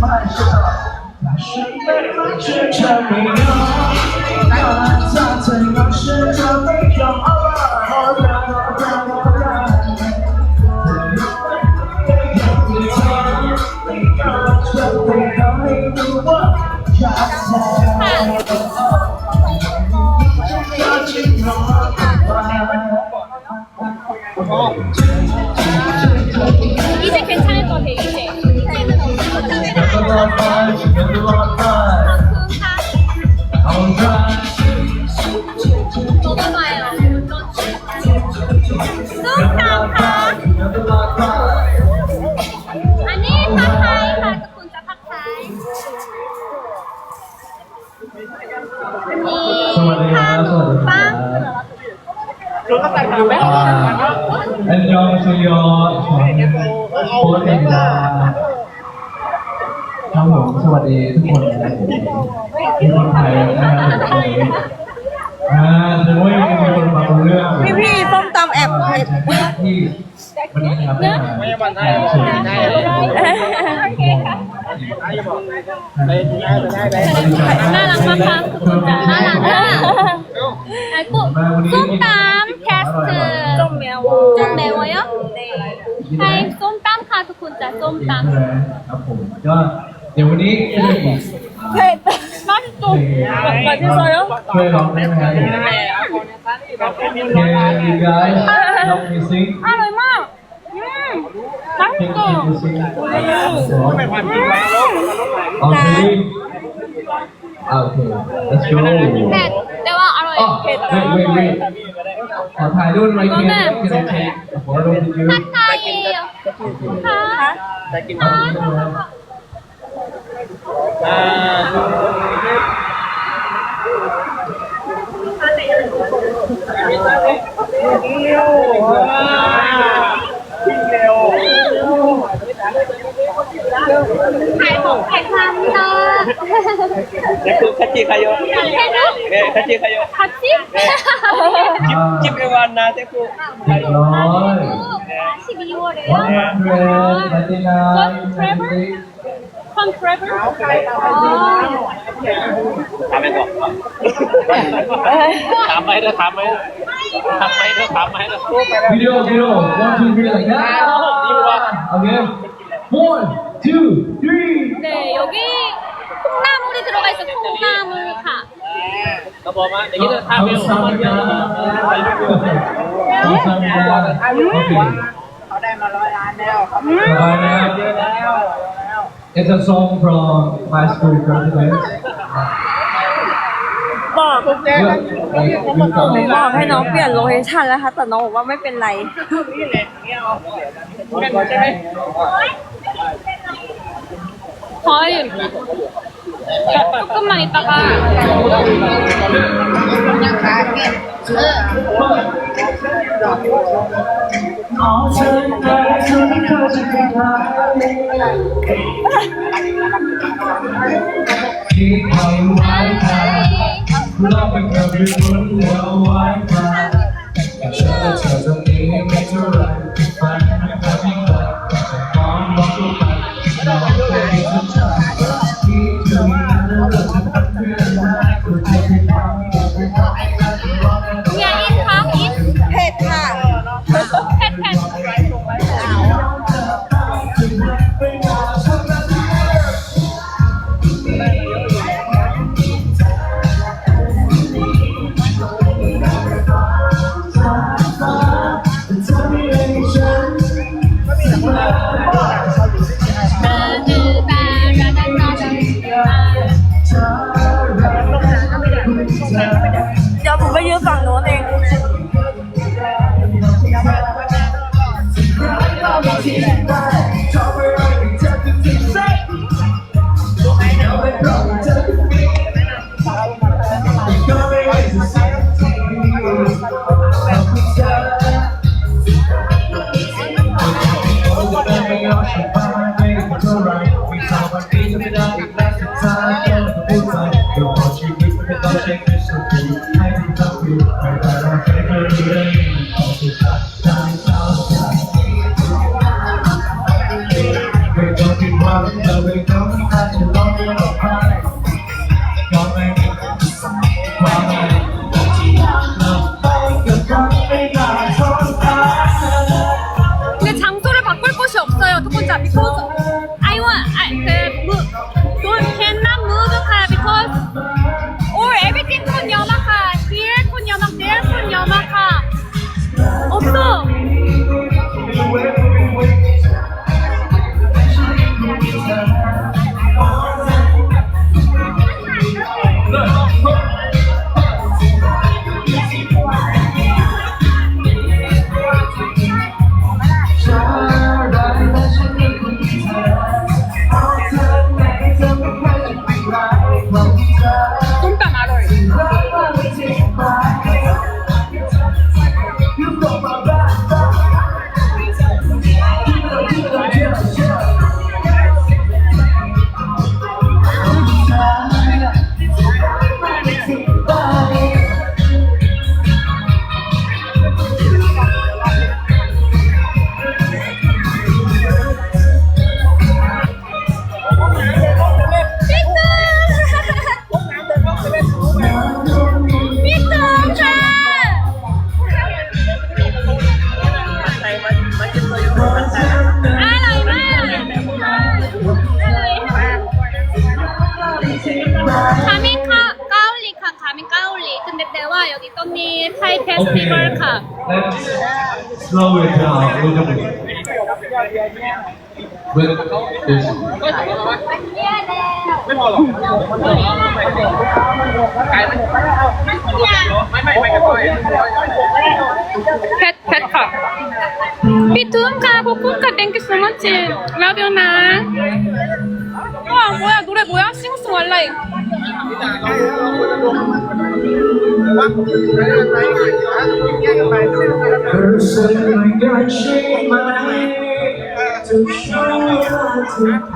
慢下来，是被风吹成的。 สวัสดีครับสวัสดีครับอันยองสุยอโค้ชเอ็นดาครับผมสวัสดีทุกคนนะครับผมทุกคนไทยนะครับผมอ่าจะไม่มีคนมารู้เรื่องพี่พี่ๆส้มตำแอบเผ็ดที่วันนี้นะครับได้มา น่ารักมากค่ะคุณจ๋น่ารักน่ารักไอ้กุส้มตำแคสเตอร์ส้มแมวส้มแมวเยอะไอ้ส้มตำค่ะทุกคนจ๋าส้มตำครับผมก็เดี๋ยววันนี้เผ็ดมาจุกมาที่ซอยแล้วช่วยลองได้ไหมครับ Can you guys help อร่อยมาก ตั้งโกงเป็นความจริงแล้วโอเคโอเค let's go แต่แต่ว่าอร่อย oh wait wait wait ขอถ่ายรูปไว้เพื่อนจะได้เช็คขอรูปดูทักทายค่ะจะกินข้าวอ่า ขายของขายทำเนอะ 그 같이 가요. แค่นั้น 네, 같이 가요. 같이? 집, 집에 왔나 데리고 เรียบร้อย 12월에요? วันวันเรนนาทีนา From Trevor? 아, 가면서. 담아야 돼, 담아야 돼. 담아야 돼, 담아야 돼. วิดีโอวิดีโอ one two three like that โอเค one two three 네, 여기 콩나물이 들어가 있어, 콩나물 파. 너 뭐만 내기는 เขา 담아요. ซ้ำกันเขาซ้ำกันโอเค เขาได้มาร้อยล้านแล้ว ร้อยแล้ว It's a song from my school president บอก เรื่องไอ้ดูก่อน หนูบอกให้น้องเปลี่ยนโลเคชั่นแล้วค่ะแต่น้องบอกว่าไม่เป็นไร 거의 조금만 있다가 เอาเธอไปเธอไม่เ คยจะเกิดมาคิดให้ไว้ใจเราเป็นกับเป็นคนเดียวไว้ใจอยากต่อเธอตร ไม่ต้องผิดหวังจะไม่ต้องท ไทยเฟสติวัลค่ะ Let's slow it down a little bit. With this. ไม่พอหรอกไกลไหมไม่ไม่ไม่กันไป เพชรเพชรค่ะพี่ตุ้มค่ะขอบคุณค่ะ thank you so much แล้วเดี๋ยวนะว้าว뭐야 노래 뭐야 싱스 원래 เธอสัญญาใช่ไหมจะช่วยเธอ